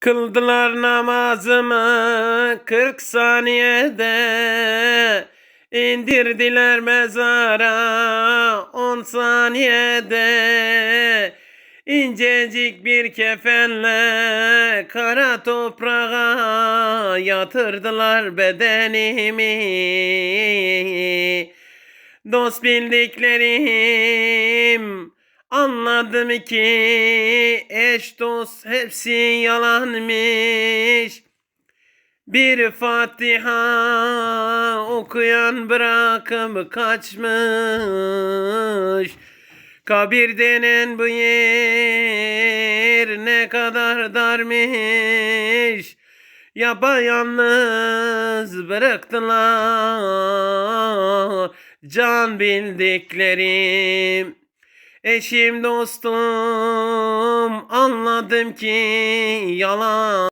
Kıldılar namazımı kırk saniyede. İndirdiler mezara on saniyede. İncecik bir kefenle kara toprağa yatırdılar bedenimi. Dost bildiklerim Anladım ki eş dost hepsi yalanmış. Bir Fatiha okuyan bırakıp kaçmış. Kabir denen bu yer ne kadar darmış. Yapayalnız bıraktılar can bildiklerim. Eşim dostum anladım ki yalan